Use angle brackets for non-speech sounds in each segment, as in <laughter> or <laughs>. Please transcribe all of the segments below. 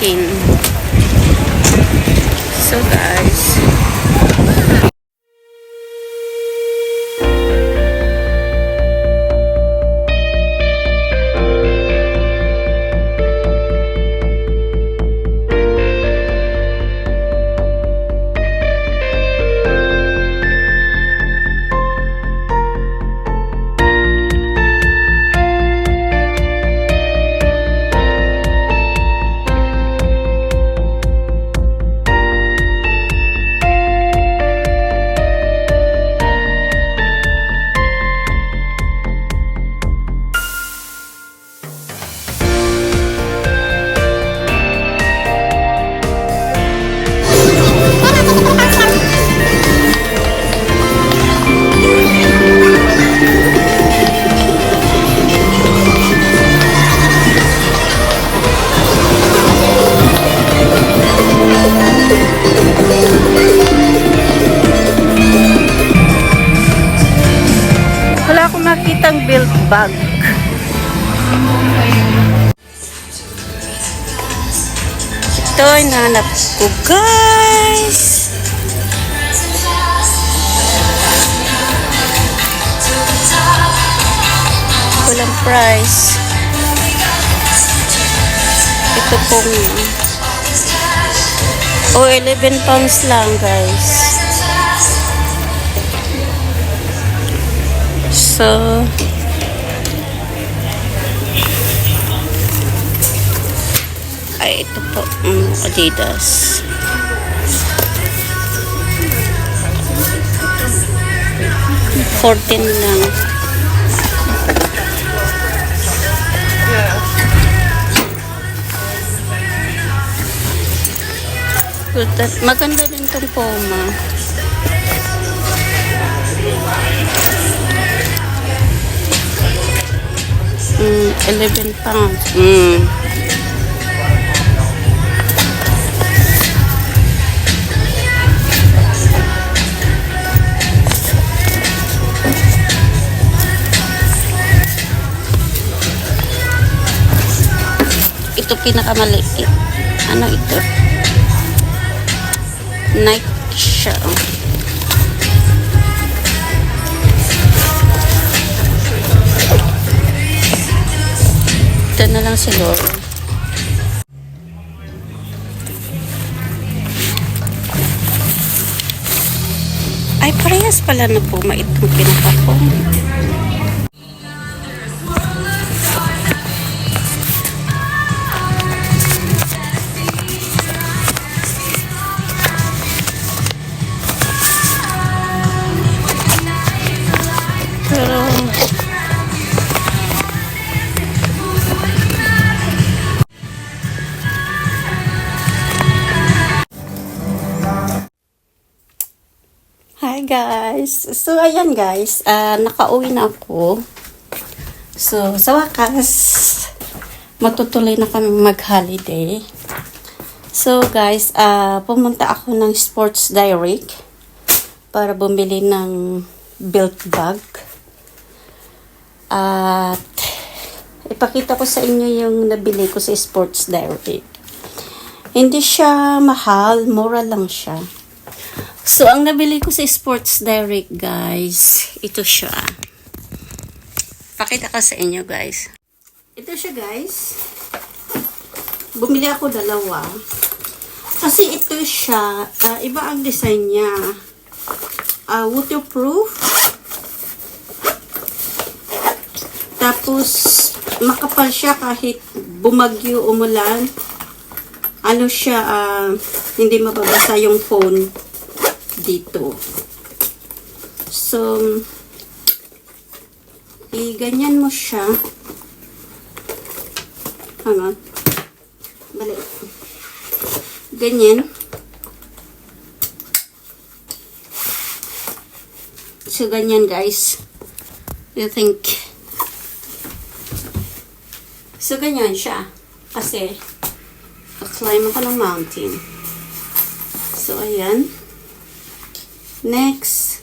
quarantine. So guys, bag. Ito, hinahanap ko, guys. Walang price. Ito pong Oh, 11 pounds lang, guys. So, ay, ito po, mm, Adidas. Fourteen lang. Good, that- Maganda din tong Puma. Mm, 11 pounds. Mm. Ito pinakamaliit. Ano ito? Night siya. Ito na lang siguro. Ay, parehas pala na po itong pinakapong. Pero, guys! So ayan guys, ah nakauwi na ako. So sa wakas, matutuloy na kami mag-holiday. So guys, ah pumunta ako ng Sports Direct para bumili ng belt bag. At ipakita ko sa inyo yung nabili ko sa Sports Direct. Hindi siya mahal, mura lang siya. So, ang nabili ko sa Sports Direct, guys, ito siya. Pakita ko sa inyo, guys. Ito siya, guys. Bumili ako dalawa. Kasi ito siya, ah, iba ang design niya. Ah, waterproof. Tapos, makapal siya kahit bumagyo, umulan. Ano siya, ah, hindi mababasa yung phone dito. So, i-ganyan mo siya. Hang on. Bali. Ganyan. So, ganyan guys. You think. So, ganyan siya. Kasi, climb ako ng mountain. So, ayan. Next.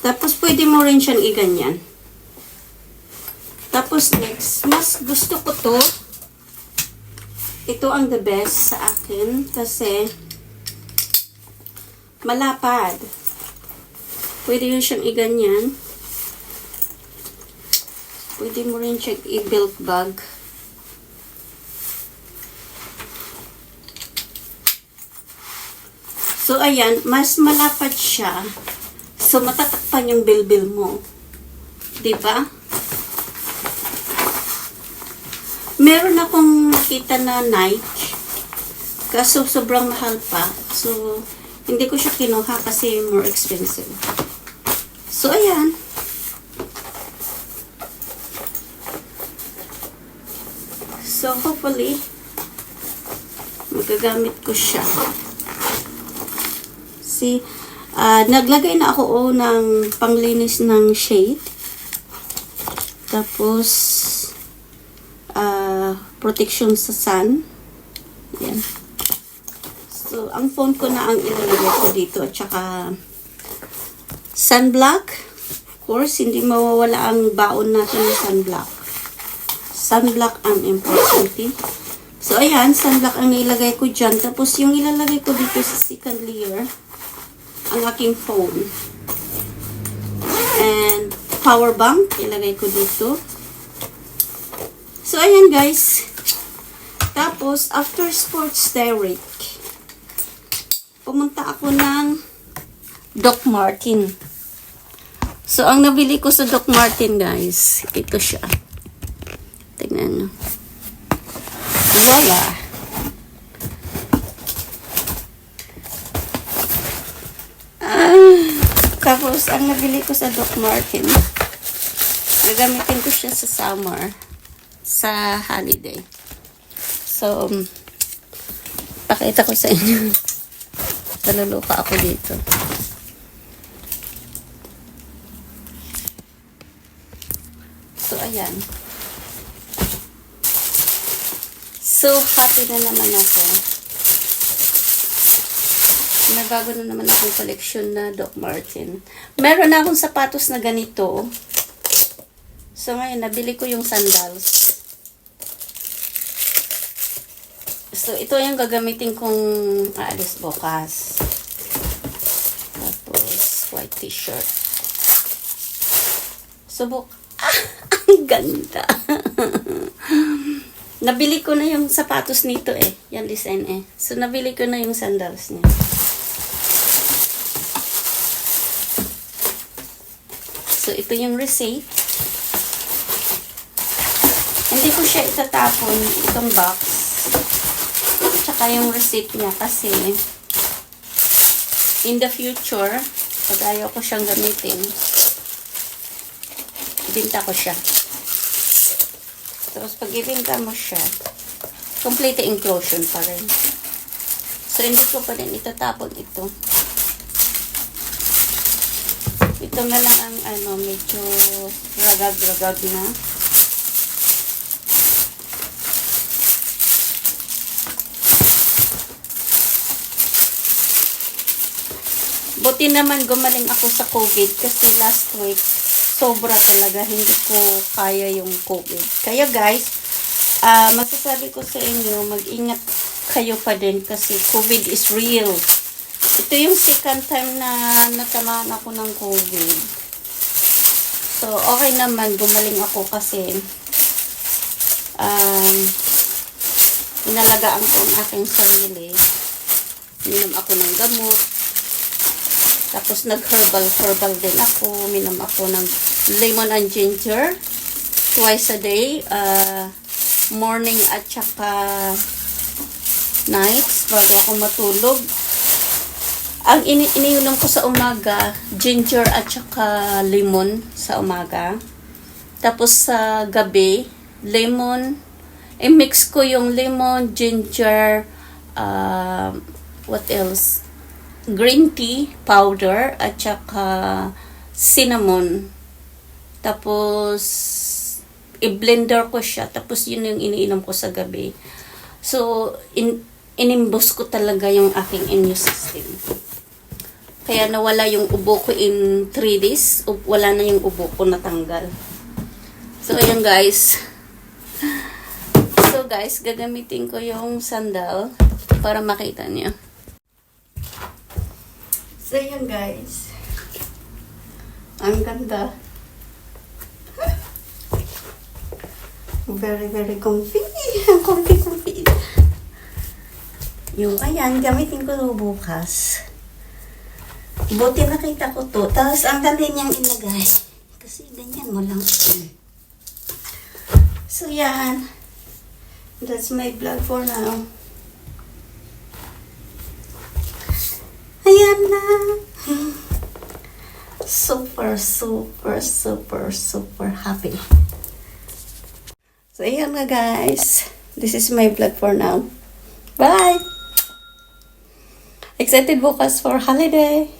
Tapos, pwede mo rin siyang iganyan. Tapos, next. Mas gusto ko to. ito ang the best sa akin kasi malapad. Pwede yun siyang iganyan. Pwede mo rin siyang i-belt bag. So, ayan, mas malapad siya. So, matatakpan yung bilbil mo. ba? Meron akong nakita na Nike. Kaso sobrang mahal pa. So, hindi ko siya kinuha kasi more expensive. So, ayan. So, hopefully, magagamit ko siya. See, ah, naglagay na ako oh, ng panglinis ng shade. Tapos, ah, protection sa sun. Yan. So, ang phone ko na ang ilalagay ko dito. At saka, sunblock. Of course, hindi mawawala ang baon natin ng sunblock. Sunblock ang importante. So, ayan, sunblock ang nilagay ko dyan. Tapos, yung ilalagay ko dito sa second layer, ang aking phone. And, power bank, ilagay ko dito. So, ayan guys. Tapos, after sports direct, pumunta ako ng Doc Martin. So, ang nabili ko sa Doc Martin, guys, ito siya. Tingnan nyo. Voila! Ah, tapos, ang nabili ko sa Doc Martin, gagamitin ko siya sa summer, sa holiday. So, um, pakita ko sa inyo. <laughs> Naluluka ako dito. So, ayan. So, happy na naman ako. May bago na naman akong collection na Doc Martin. Meron na akong sapatos na ganito. So, ngayon, nabili ko yung sandals. So, ito yung gagamitin kong aalis bukas. Tapos, white t-shirt. Subok. Ah, <laughs> ang ganda. <laughs> nabili ko na yung sapatos nito eh. Yan design eh. So, nabili ko na yung sandals niya. So, ito yung receipt. Hindi ko siya itatapon, itong box. Tsaka yung receipt niya kasi in the future, pag ayaw ko siyang gamitin, ibinta ko siya. Tapos pag ibinta mo siya, complete inclusion pa rin. So, hindi ko pa rin itatapon ito. Ito na lang ang ano, medyo ragag-ragag na. Buti naman gumaling ako sa COVID kasi last week sobra talaga hindi ko kaya yung COVID. Kaya guys, ah masasabi ko sa inyo, mag-ingat kayo pa din kasi COVID is real. Ito yung second time na natamaan ako ng COVID. So, okay naman, gumaling ako kasi um, inalagaan ko ang aking sarili. Minom ako ng gamot. Tapos nag-herbal-herbal din ako. Minom ako ng lemon and ginger twice a day. Uh, morning at saka nights bago ako matulog. Ang ini iniinom ko sa umaga, ginger at saka lemon sa umaga. Tapos sa gabi, lemon. I-mix ko yung lemon, ginger, uh, what else? Green tea powder at saka cinnamon. Tapos, i-blender ko siya. Tapos, yun yung iniinom ko sa gabi. So, in, inimbos ko talaga yung aking immune system. Kaya nawala yung ubo ko in 3 days. Wala na yung ubo ko natanggal. So, ayan guys. So, guys, gagamitin ko yung sandal para makita niyo. So yan guys. Ang ganda. Very, very comfy. <laughs> Comfy, comfy. Yung, ayan, gamitin ko bukas. Buti nakita ko to. Tapos, ang dali niyang ilagay. Kasi ganyan mo lang. So, yan. That's my vlog for now. Ayan na. <laughs> Super, super, super, super happy. So, ayan na guys. This is my vlog for now. Bye! Excited bukas for holiday.